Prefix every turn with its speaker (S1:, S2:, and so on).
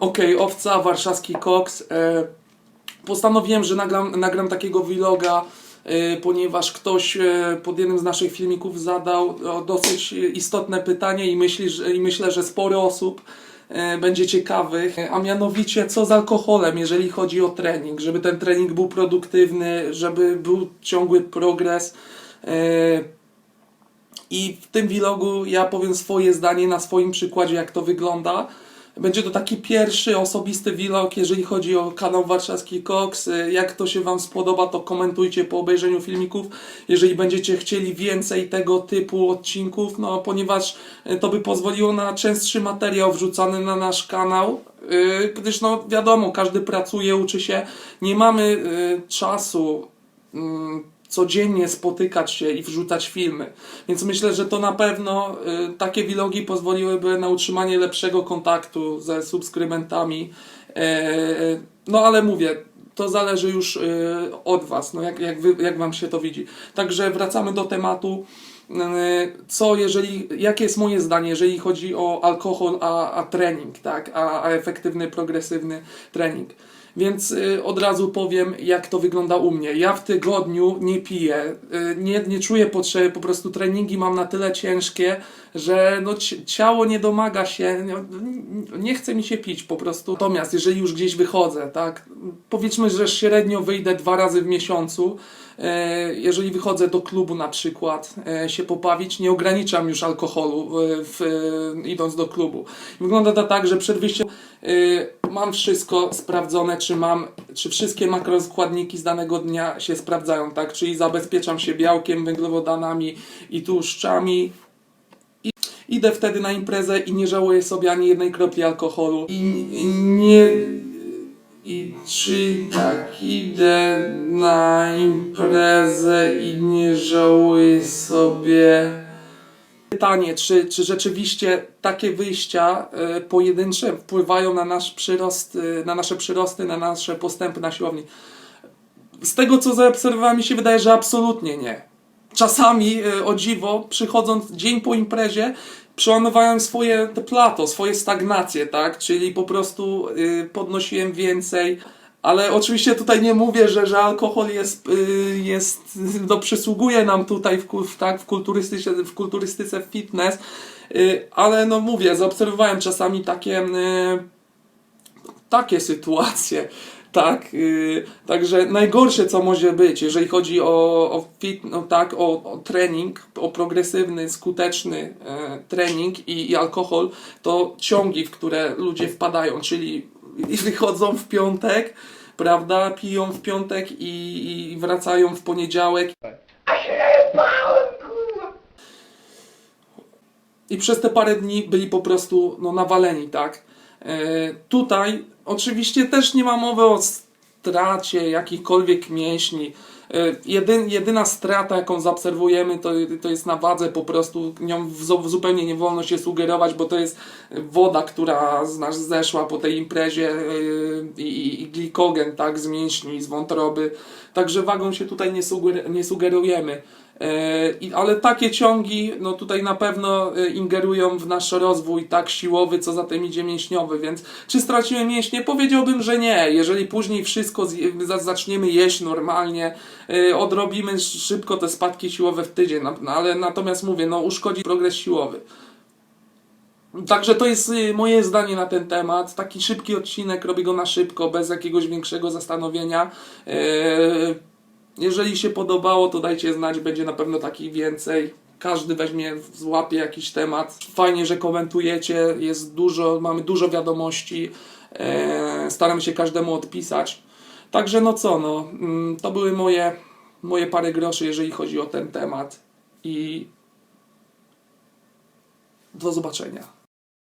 S1: Okej, owca, warszawski koks. E, postanowiłem, że nagram, nagram takiego vloga, e, ponieważ ktoś e, pod jednym z naszych filmików zadał dosyć istotne pytanie i, i myślę, że sporo osób będzie ciekawych, a mianowicie co z alkoholem, jeżeli chodzi o trening, żeby ten trening był produktywny, żeby był ciągły progres. I w tym vlogu ja powiem swoje zdanie na swoim przykładzie, jak to wygląda. Będzie to taki pierwszy osobisty vlog, jeżeli chodzi o kanał Warszawski Koks. Y, Jak to się Wam spodoba, to komentujcie po obejrzeniu filmików. Jeżeli będziecie chcieli więcej tego typu odcinków, no ponieważ y, to by pozwoliło na częstszy materiał wrzucany na nasz kanał. Y, Gdyż no wiadomo, każdy pracuje, uczy się. Nie mamy czasu mm, codziennie spotykać się i wrzucać filmy. Więc myślę, że to na pewno y, takie vlogi pozwoliłyby na utrzymanie lepszego kontaktu ze subskrybentami. E, no ale mówię, to zależy już y, od Was, no jak, jak, wy, jak Wam się to widzi. Także wracamy do tematu. Y, Co jeżeli, jakie jest moje zdanie, jeżeli chodzi o alkohol, a, a trening, tak, a, a efektywny, progresywny trening. Więc y, od razu powiem, jak to wygląda u mnie. Ja w tygodniu nie piję, y, nie, nie czuję potrzeby, po prostu treningi mam na tyle ciężkie, że no, ci- ciało nie domaga się, nie, nie chce mi się pić po prostu. Natomiast jeżeli już gdzieś wychodzę, tak, powiedzmy, że średnio wyjdę dwa razy w miesiącu, e, jeżeli wychodzę do klubu na przykład e, się pobawić, nie ograniczam już alkoholu e, w, idąc do klubu. Wygląda to tak, że przed wyjściem mam wszystko sprawdzone, czy mam, czy wszystkie makroskładniki z danego dnia się sprawdzają, tak? Czyli zabezpieczam się białkiem, węglowodanami i tłuszczami. Idę wtedy na imprezę i nie żałuję sobie ani jednej kropli alkoholu. I nie... I czy tak idę na imprezę i nie żałuję sobie... Pytanie, czy, czy rzeczywiście takie wyjścia e, pojedyncze wpływają na nasz przyrost, e, na nasze przyrosty, na nasze postępy na siłowni? Z tego co zaobserwowałem, mi się wydaje, że absolutnie nie. Czasami, e, o dziwo, przychodząc dzień po imprezie, przełamywałem swoje te plato, swoje stagnacje, tak? Czyli po prostu y, podnosiłem więcej. Ale oczywiście tutaj nie mówię, że, że alkohol jest, y, jest, no przysługuje nam tutaj w, w, tak, w, kulturystyce, w kulturystyce fitness, ale no mówię, zaobserwowałem czasami takie, takie sytuacje. Tak, yy, także najgorsze co może być, jeżeli chodzi o, o fit, no tak, o, o trening, o progresywny, skuteczny e, trening i, i alkohol, to ciągi, w które ludzie wpadają, czyli wychodzą w piątek, prawda, piją w piątek i, i wracają w poniedziałek. I przez te parę dni byli po prostu no, nawaleni, tak? E, tutaj oczywiście też nie ma mowy o stracie jakichkolwiek mięśni. E, jedyn, jedyna strata, jaką zaobserwujemy, to, to jest na wadze po prostu. Nią w, zu- zupełnie nie wolno się sugerować, bo to jest woda, która z nas zeszła po tej imprezie e, i, glikogen, tak, z mięśni, z wątroby. Także wagą się tutaj nie sugerujemy. E, ale takie ciągi, no tutaj na pewno e, ingerują w nasz rozwój, tak siłowy, co za tym idzie mięśniowy, więc czy straciłem mięśnie? Powiedziałbym, że nie. Jeżeli później wszystko zaczniemy jeść normalnie, e, odrobimy szybko te spadki siłowe w tydzień, no, ale natomiast mówię, no uszkodzi progres siłowy. Także to jest y, moje zdanie na ten temat. Taki szybki odcinek, robię go na szybko, bez jakiegoś większego zastanowienia. Jeżeli się podobało, to dajcie znać, będzie na pewno takich więcej. Każdy weźmie, złapie jakiś temat. Fajnie, że komentujecie, jest dużo, mamy dużo wiadomości. E, staramy się każdemu odpisać. Także no co, no, mm, to były moje, moje parę groszy, jeżeli chodzi o ten temat. I do zobaczenia.